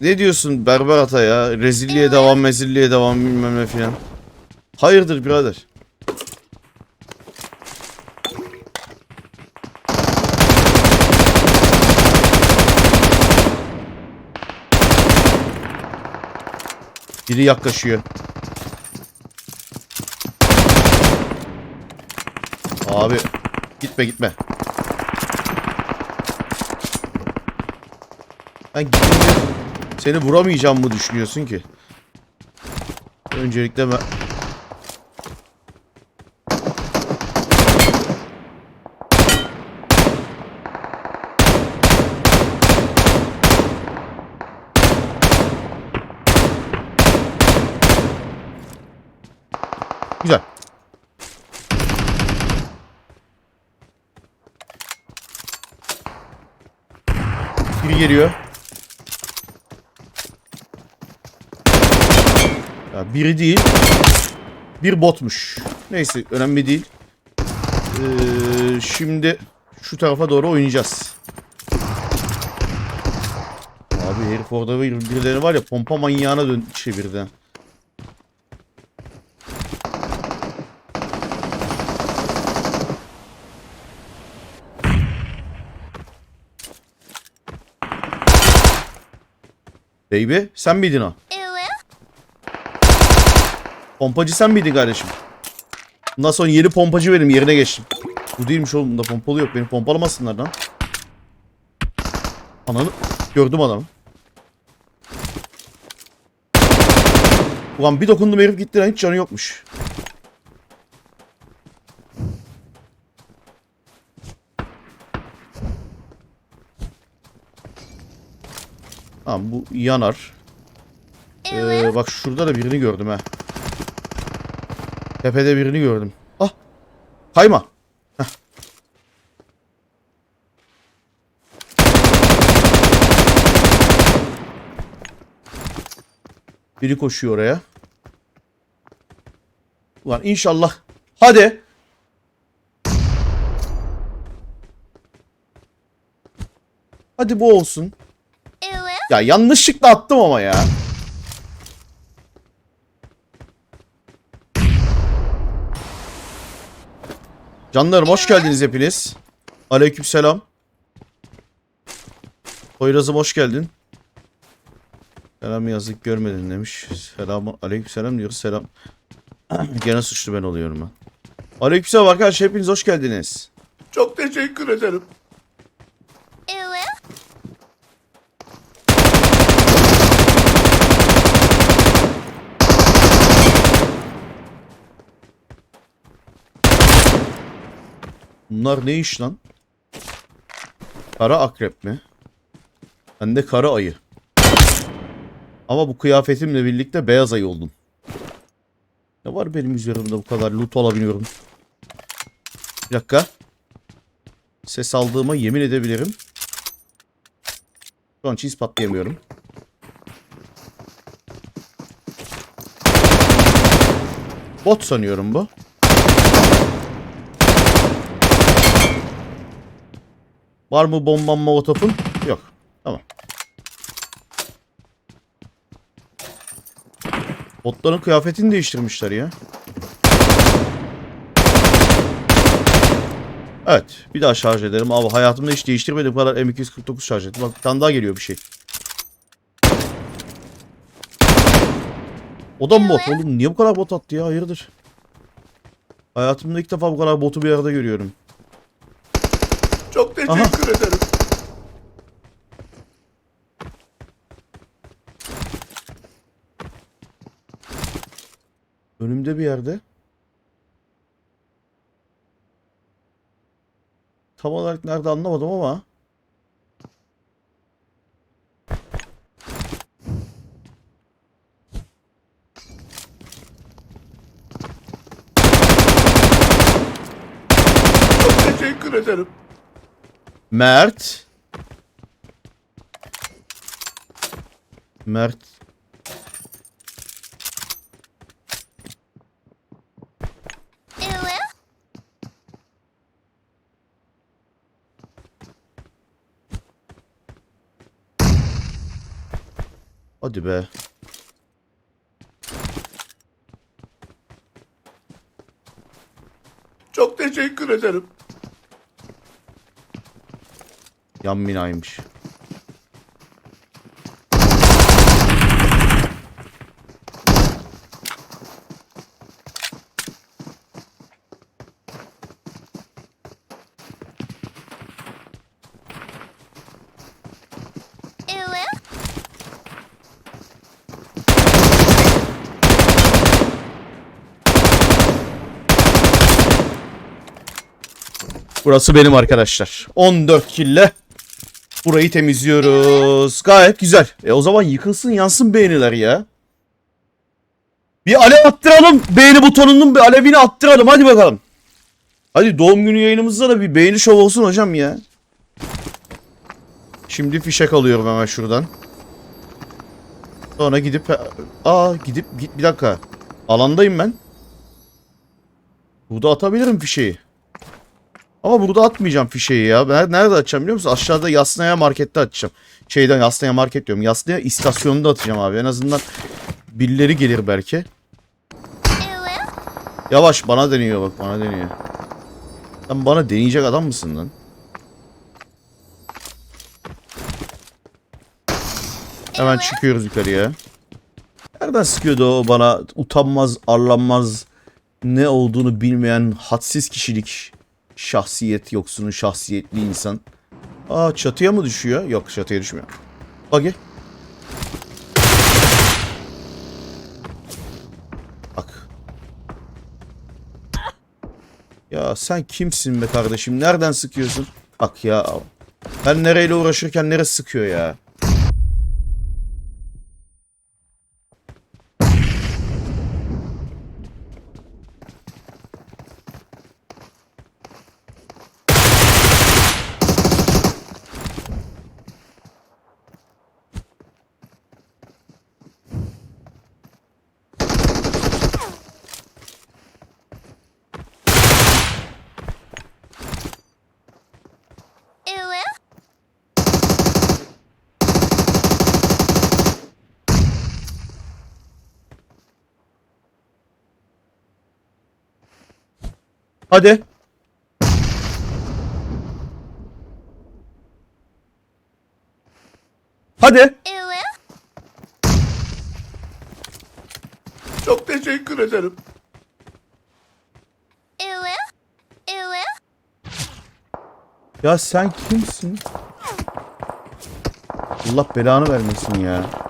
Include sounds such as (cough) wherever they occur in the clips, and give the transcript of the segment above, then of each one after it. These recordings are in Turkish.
Ne diyorsun berber ata ya? Rezilliğe devam, mezilliğe devam bilmem ne filan. Hayırdır birader? Biri yaklaşıyor. Abi gitme gitme. Ben gidince seni vuramayacağım mı düşünüyorsun ki? Öncelikle ben... Güzel. Biri geliyor. Ya biri değil. Bir botmuş. Neyse önemli değil. Ee, şimdi şu tarafa doğru oynayacağız. Abi herif orada bir, birileri var ya pompa manyağına dön çevirdi. Baby sen miydin o? Pompacı sen miydin kardeşim? Bundan sonra yeni pompacı benim yerine geçtim. Bu değilmiş oğlum bunda pompalı yok. Beni pompalamasınlar lan. Ananı gördüm adamı. Ulan bir dokundum herif gitti lan hiç canı yokmuş. Tamam bu yanar. Ee, bak şurada da birini gördüm ha. Tepede birini gördüm. Ah. Kayma. Heh. Biri koşuyor oraya. Ulan inşallah. Hadi. Hadi bu olsun. Ya yanlışlıkla attım ama ya. Canlarım hoş geldiniz hepiniz. Aleykümselam. Poyraz'ım hoş geldin. Selam yazdık görmedin demiş. Selam aleykümselam diyoruz. Selam. (clears throat) Gene suçlu ben oluyorum ben. Aleykümselam arkadaşlar hepiniz hoş geldiniz. Çok teşekkür ederim. Bunlar ne iş lan? Kara akrep mi? Ben de kara ayı. Ama bu kıyafetimle birlikte beyaz ayı oldum. Ne var benim üzerimde bu kadar loot alabiliyorum. Bir dakika. Ses aldığıma yemin edebilirim. Şu an cheese patlayamıyorum. Bot sanıyorum bu. Var mı bomban molotofun? Yok. Tamam. Botların kıyafetini değiştirmişler ya. Evet. Bir daha şarj ederim. Abi hayatımda hiç değiştirmedim. Bu kadar M249 şarj ettim. Bak bir tane daha geliyor bir şey. O da mı bot? Oğlum niye bu kadar bot attı ya? Hayırdır? Hayatımda ilk defa bu kadar botu bir arada görüyorum. Çok teşekkür Aha. ederim. Önümde bir yerde. Tam olarak nerede anlamadım ama. Çok teşekkür ederim. Mert. Mert. Hadi be. Çok teşekkür ederim. Yan binaymış. Burası benim arkadaşlar. 14 kille burayı temizliyoruz. Gayet güzel. E o zaman yıkılsın yansın beğeniler ya. Bir alev attıralım. Beğeni butonunun bir alevini attıralım. Hadi bakalım. Hadi doğum günü yayınımızda da bir beğeni şov olsun hocam ya. Şimdi fişek alıyorum hemen şuradan. Sonra gidip... Aa gidip... Git bir dakika. Alandayım ben. Burada atabilirim fişeği. Ama burada atmayacağım fişeği ya. Ben nerede atacağım biliyor musun? Aşağıda Yasnaya markette atacağım. Şeyden Yasnaya market diyorum. Yasnaya istasyonunda atacağım abi. En azından birileri gelir belki. Yavaş bana deniyor bak bana deniyor. Sen bana deneyecek adam mısın lan? Hemen çıkıyoruz yukarıya. Nereden sıkıyordu o bana utanmaz, arlanmaz, ne olduğunu bilmeyen hadsiz kişilik, şahsiyet yoksunu, şahsiyetli insan. Aa çatıya mı düşüyor? Yok çatıya düşmüyor. Bagi. Bak. Ya sen kimsin be kardeşim? Nereden sıkıyorsun? Bak ya. Ben nereyle uğraşırken neresi sıkıyor ya? Hadi. Hadi. Çok teşekkür ederim. Ya sen kimsin? Allah belanı vermesin ya.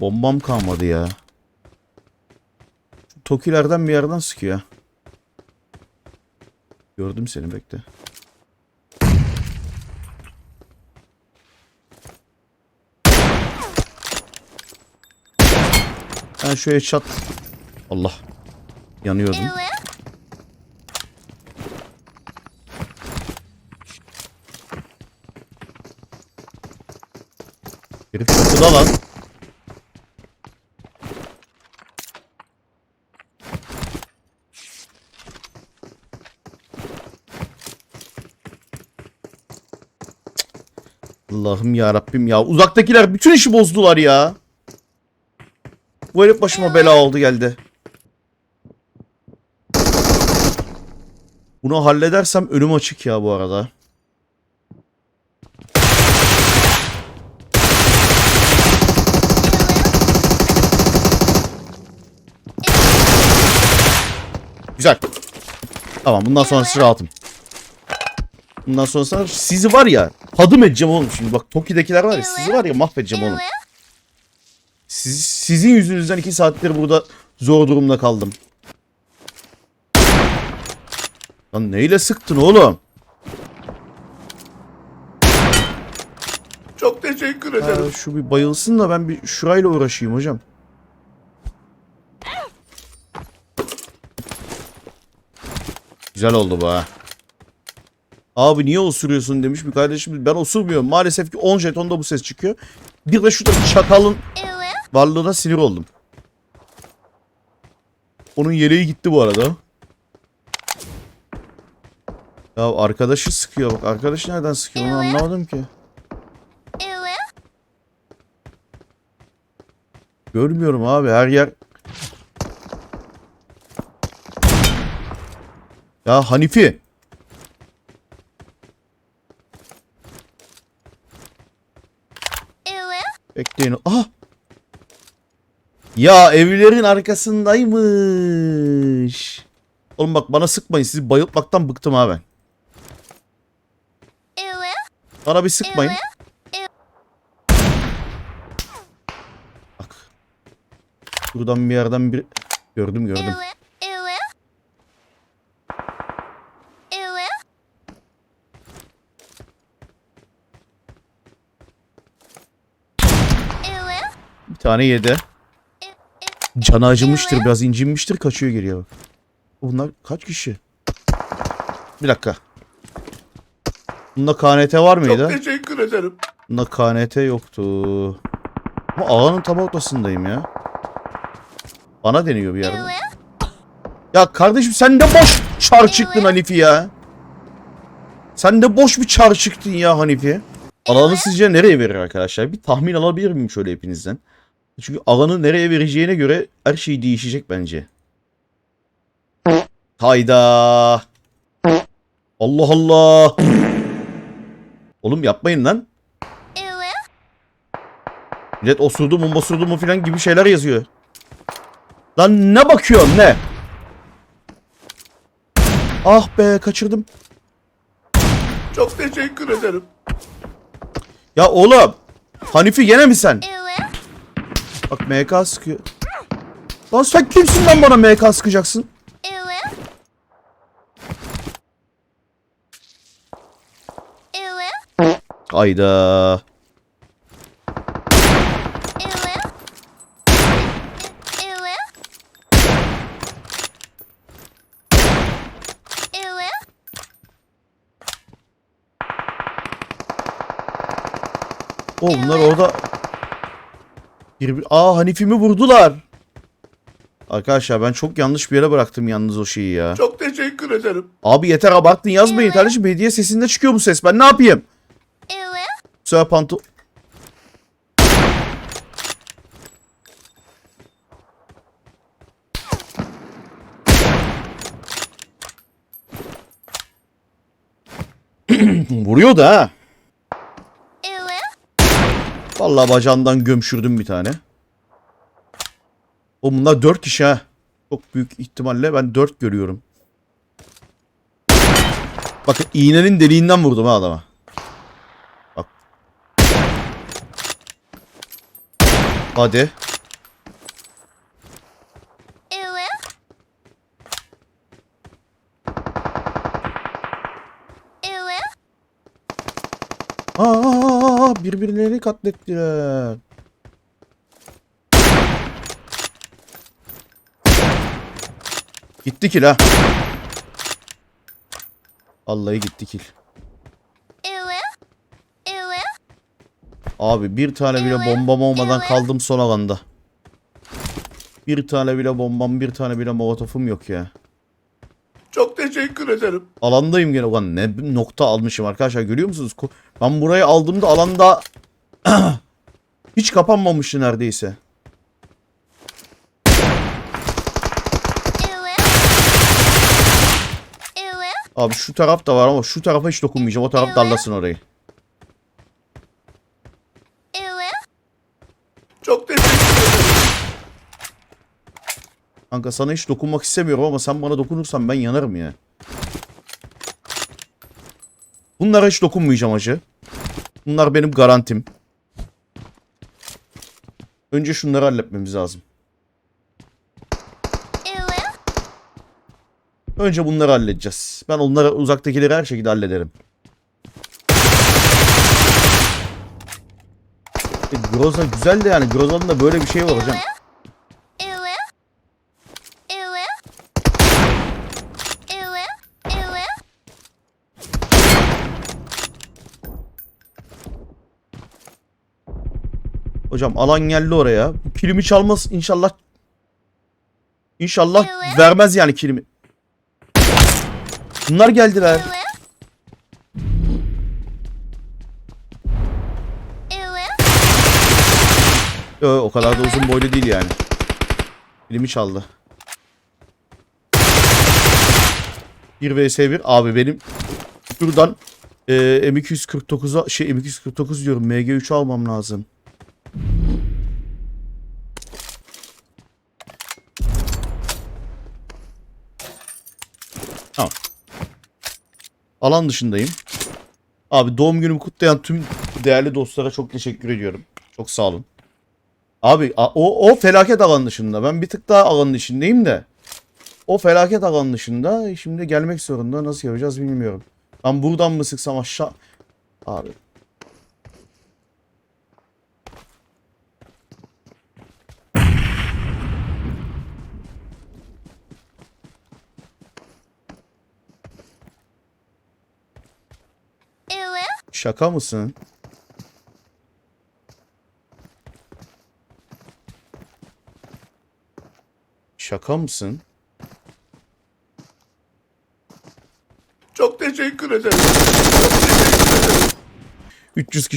Bombam kalmadı ya. Şu Tokilerden bir yerden sıkıyor. Gördüm seni bekle. Ben şöyle çat. Allah. Yanıyordum. Herif çatıda lan. Allah'ım ya Rabbim ya. Uzaktakiler bütün işi bozdular ya. Bu herif başıma bela oldu geldi. Bunu halledersem önüm açık ya bu arada. Güzel. Tamam bundan sonrası rahatım. Bundan sonrası sizi var ya hadım edeceğim oğlum şimdi bak Toki'dekiler var ya sizi var ya mahvedeceğim oğlum. Siz, sizin yüzünüzden iki saattir burada zor durumda kaldım. Lan neyle sıktın oğlum? Çok teşekkür ederim. Ha, şu bir bayılsın da ben bir şurayla uğraşayım hocam. Güzel oldu bu ha. Abi niye osuruyorsun demiş bir kardeşimiz. Ben osurmuyorum. Maalesef ki 10 jetonda bu ses çıkıyor. Bir de şurada çakalın varlığına sinir oldum. Onun yeleği gitti bu arada. Ya arkadaşı sıkıyor bak. Arkadaş nereden sıkıyor onu anlamadım ki. Görmüyorum abi her yer. Ya Hanifi. Bekleyin. Aha. Ya evlerin arkasındaymış. Oğlum bak bana sıkmayın. Sizi bayıltmaktan bıktım ha ben. Bana bir sıkmayın. Bak. Buradan bir yerden bir... Gördüm gördüm. Bir tane yedi. Canı acımıştır biraz incinmiştir kaçıyor geriye bak. Bunlar kaç kişi? Bir dakika. Bunda KNT var Çok mıydı? teşekkür ederim. Bunda KNT yoktu. Ama alanın tam ortasındayım ya. Bana deniyor bir yerde. Ya kardeşim sen de boş çar çıktın Hanifi ya. Sen de boş bir çar çıktın ya Hanifi. Alanı sizce nereye verir arkadaşlar? Bir tahmin alabilir miyim şöyle hepinizden? Çünkü alanı nereye vereceğine göre her şey değişecek bence. Hayda. Allah Allah. Oğlum yapmayın lan. Millet osurdu mu osurdu mu filan gibi şeyler yazıyor. Lan ne bakıyorsun ne? Ah be kaçırdım. Çok teşekkür ederim. Ya oğlum. Hanifi gene mi sen? Bak MK sıkıyor. Lan sen kimsin lan bana MK sıkacaksın? Hayda. O bunlar orada bir. Aa Hanifimi vurdular. Arkadaşlar ben çok yanlış bir yere bıraktım yalnız o şeyi ya. Çok teşekkür ederim. Abi yeter abarttın yazmayın kardeşim. Hediye sesinde çıkıyor bu ses. Ben ne yapayım? Sıra panto... (clears throat) Vuruyor da ha. Vallahi bacağından gömşürdüm bir tane. O bunlar dört kişi ha. Çok büyük ihtimalle ben dört görüyorum. Bakın iğnenin deliğinden vurdum ha adama. Bak. Hadi. Aa, birbirlerini katlettiler. Gitti kill ha. Vallahi gitti kill. Abi bir tane bile bombam olmadan kaldım son alanda. Bir tane bile bombam, bir tane bile molotofum yok ya. Çok teşekkür ederim. Alandayım gene. Ulan ne nokta almışım arkadaşlar görüyor musunuz? Ben burayı aldığımda alanda (clears throat) hiç kapanmamıştı neredeyse. Abi şu taraf da var ama şu tarafa hiç dokunmayacağım. O taraf darlasın orayı. Çok teşekkür. Kanka sana hiç dokunmak istemiyorum ama sen bana dokunursan ben yanarım ya. Bunlara hiç dokunmayacağım acı. Bunlar benim garantim. Önce şunları halletmemiz lazım. Önce bunları halledeceğiz. Ben onları uzaktakileri her şekilde hallederim. E, Groza güzel de yani Groza'nın da böyle bir şey var hocam. Hocam alan geldi oraya. Kilimi çalmaz inşallah. İnşallah vermez yani kilimi. Bunlar geldiler. Yo, o kadar da uzun boylu değil yani. Kilimi çaldı. 1 vs 1 abi benim şuradan e, M249'a şey M249 diyorum MG3 almam lazım. Alan dışındayım. Abi doğum günümü kutlayan tüm değerli dostlara çok teşekkür ediyorum. Çok sağ olun. Abi o, o felaket alan dışında. Ben bir tık daha alanın içindeyim de. O felaket alan dışında şimdi gelmek zorunda. Nasıl yapacağız bilmiyorum. Ben buradan mı sıksam aşağı... Abi. Şaka mısın? Şaka mısın? Çok teşekkür ederim. Çok teşekkür ederim. 300 kişi